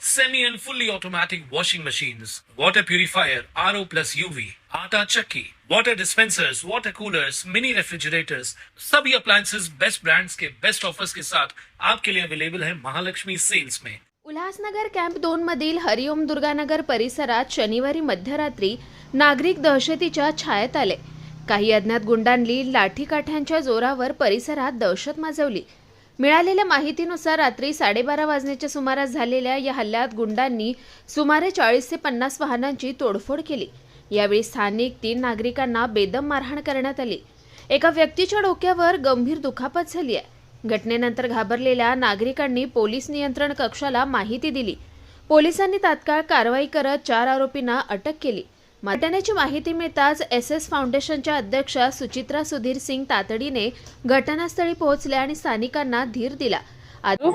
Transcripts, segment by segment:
semi and fully automatic washing machines, water purifier, RO plus UV, आटा चक्की, water dispensers, water coolers, mini refrigerators, सभी appliances best brands के best offers के साथ आपके लिए अवेलेबल है महालक्ष्मी सेल्स में। उल्हासनगर कॅम्प दोन मधील हरिओम दुर्गानगर परिसरात शनिवारी मध्यरात्री नागरिक दहशतीच्या छायेत आले. काही अज्ञात गुंडांनी लाठीकाठ्यांच्या जोरावर परिसरात दहशत माजवली. मिळालेल्या माहितीनुसार रात्री साडेबारा वाजण्याच्या सुमारास झालेल्या या हल्ल्यात गुंडांनी सुमारे चाळीस ते पन्नास वाहनांची तोडफोड केली. यावेळी स्थानिक तीन नागरिकांना बेदम मारहाण करण्यात आली. एका व्यक्तीच्या डोक्यावर गंभीर दुखापत झाली आहे. घटनेनंतर घाबरलेल्या नागरिकांनी पोलीस नियंत्रण कक्षाला माहिती दिली. पोलिसांनी तात्काळ कारवाई करत चार आरोपींना अटक केली. घटनेची माहिती मिळताच एस एस फाउंडेशनच्या अध्यक्षा सुचित्रा सुधीर सिंग तातडीने घटनास्थळी पोहोचल्या आणि स्थानिकांना धीर दिला. आद-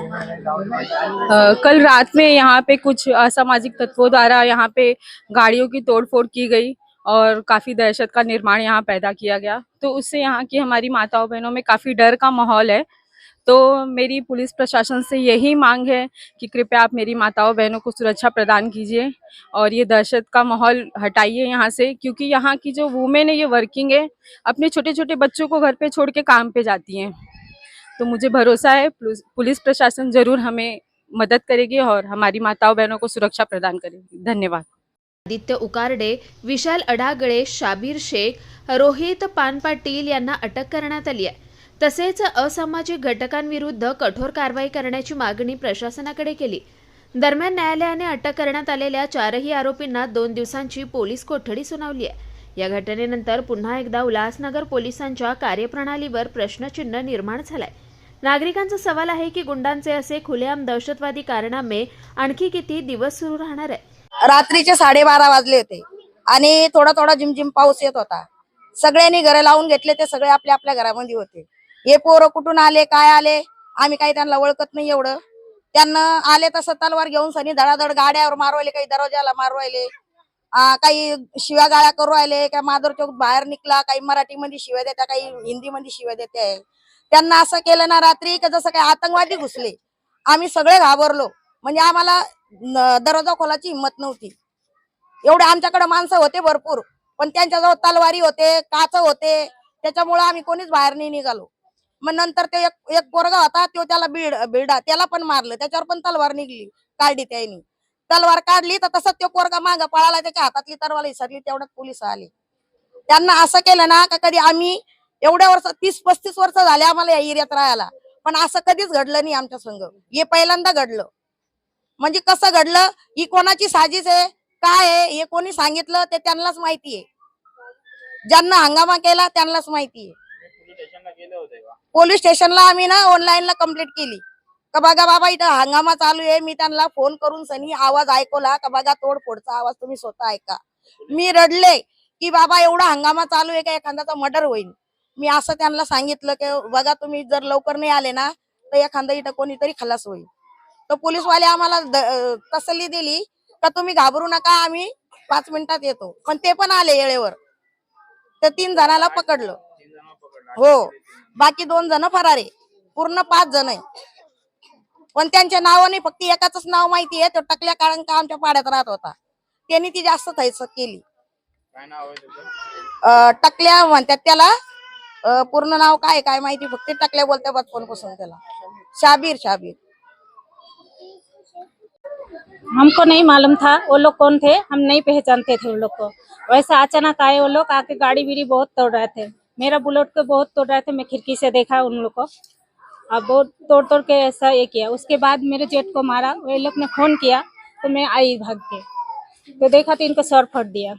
कल रात में यहाँ पे कुछ असामाजिक तत्वों द्वारा यहाँ पे गाड़ियों की तोड़फोड़ की गई और काफी दहशत का निर्माण यहाँ पैदा किया गया। तो उससे यहाँ की हमारी माताओं बहनों में काफी डर का माहौल है। तो मेरी पुलिस प्रशासन से यही मांग है कि कृपया आप मेरी माताओं बहनों को सुरक्षा प्रदान कीजिए और ये दहशत का माहौल हटाइए यहाँ से, क्योंकि यहाँ की जो वुमेन है, ये वर्किंग है, अपने छोटे छोटे बच्चों को घर पे छोड़ के काम पे जाती हैं। तो मुझे भरोसा है, पुलिस प्रशासन ज़रूर हमें मदद करेगी और हमारी माताओं बहनों को सुरक्षा प्रदान करेगी। धन्यवाद। आदित्य उकारडे, विशाल अडागळे शाबीर शेख, रोहित पानपाटील यांना अटक करण्यात आली आहे. तसेच असामाजिक घटकांविरुद्ध कठोर कारवाई करण्याची मागणी प्रशासनाकडे केली. दरम्यान न्यायालयाने अटक करण्यात आलेल्या चारही आरोपींना दोन दिवसांची पोलीस कोठडी सुनावली आहे. या घटनेनंतर पुन्हा एकदा उल्हासनगर पोलिसांच्या कार्यप्रणालीवर प्रश्नचिन्ह निर्माण झालंय. नागरिकांचा सवाल आहे की गुंडांचे असे खुलेआम दहशतवादी कारनामे आणखी किती दिवस सुरू राहणार आहे रात्रीचे साडेबारा वाजले होते आणि थोडा थोडा झिमझिम पाऊस येत होता. सगळ्यांनी घरं लावून घेतले ते सगळे आपल्या आपल्या घरामध्ये होते. हे पोरं कुठून आले काय आले? आम्ही काही त्यांना ओळखत नाही एवढं. त्यांना आले तसं तलवार घेऊन सनी धडाधड गाड्यावर मारवायले काही दरवाजाला मारवायले. काही शिव्या गाळ्या करू राहिले काय माधुर चौक बाहेर निघला काही मराठीमध्ये शिव्या देत्या काही हिंदीमध्ये शिव्या देते त्यांना असं केलं ना रात्री का जसं काही आतंकवादी घुसले. आम्ही सगळे घाबरलो. म्हणजे आम्हाला दरवाजा खोलाची हिंमत नव्हती. एवढे आमच्याकडे माणसं होते भरपूर. पण त्यांच्याजवळ तलवारी होते काच होते. त्याच्यामुळे आम्ही कोणीच बाहेर नाही निघालो. मग नंतर ते एक एक पोरगा होता तो त्याला बीड बिडा त्याला पण मारलं. त्याच्यावर पण तलवार निघली काढली त्याने. तलवार काढली तर तसंच तो पोरगा माग पळाला त्याच्या हातातली तलवार विसरली तेवढ्यात पोलीस आले. त्यांना असं केलं ना का कधी आम्ही एवढ्या वर्ष तीस पस्तीस वर्ष झाले आम्हाला या एरियात राहायला. पण असं कधीच घडलं नाही आमच्या संघ. हे पहिल्यांदा घडलं. म्हणजे कसं घडलं? ही कोणाची साजिश आहे? काय आहे? हे कोणी सांगितलं? ते त्यांनाच माहितीये ज्यांना हंगामा केला त्यांनाच माहितीये पोलीस स्टेशनला आम्ही ना ऑनलाईनला कंप्लीट केली. का बघा बाबा इथं हंगामा चालू आहे. मी त्यांना फोन करून सनी आवाज ऐकवला. का बघा तोडफोडचा आवाज तुम्ही स्वतः ऐका. मी रडले की बाबा एवढा हंगामा चालू आहे का एखाद्याचा मर्डर होईल मी असं त्यांना सांगितलं की बघा तुम्ही जर लवकर नाही आले ना तर एखादा इथं कोणीतरी खलास होईल. तर पोलीसवाले आम्हाला तसली तसल्ली दिली का तुम्ही घाबरू नका आम्ही पाच मिनिटात येतो. पण ते पण आले येळेवर. तर तीन जणाला पकडलं. हो. बाकी दोन जण फरार आहे. पूर्ण पाच जण आहे. पण त्यांच्या नावाने फक्त एकाच नाव माहिती आहे. तो टकल्या काळंका आमच्या पाड्यात राहत होता. त्यांनी ती जास्त थैसक केली. अं, टकल्या म्हणतात त्याला. अं, पूर्ण नाव काय काय माहिती. फक्त टकल्या बोलते बचपनपासून त्याला. शाबीर शाबीर. हमको नहीं मालूम था वो लोग कौन थे हम नहीं पहचानते थे वो लोग को। वैसे अचानक आए वो लोग आके गाड़ी बीड़ी बहुत तोड़ रहे थे। मेरा बुलेट को बहुत तोड़ रहे थे मैं खिड़की से देखा उन लोग को। अब बहुत तोड़ तोड़ के ऐसा ये किया। उसके बाद मेरे जेठ को मारा वो लोग ने फ़ोन किया तो मैं आई भाग के। तो देखा तो इनको सर फट दिया।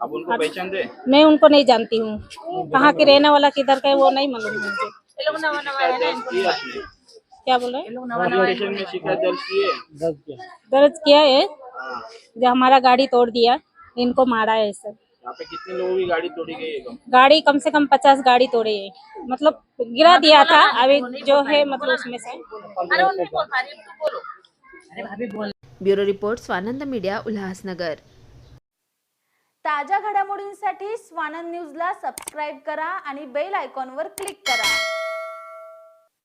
आप उनको पहचानते मैं उनको नहीं जानती हूँ। कहाँ के रहने वाला किधर का है वो नहीं मालूम मुझे। क्या बोल? रहे हैं? दर्ज दर्ज किया। है। जो हमारा गाड़ी तोड़ दिया इनको मारा है सर। यहाँ पे कितने लोगों की गाड़ी तोड़ी गई है कम? गाड़ी कम से कम पचास गाड़ी तोड़ी है मतलब गिरा दिया था अभी जो है मतलब उसमें से। Bureau report Swanand media Ulhasnagar. ताज्या घडामोडींसाठी स्वानंद न्यूजला सबस्क्राईब करा आणि बेल आयकॉनवर क्लिक करा.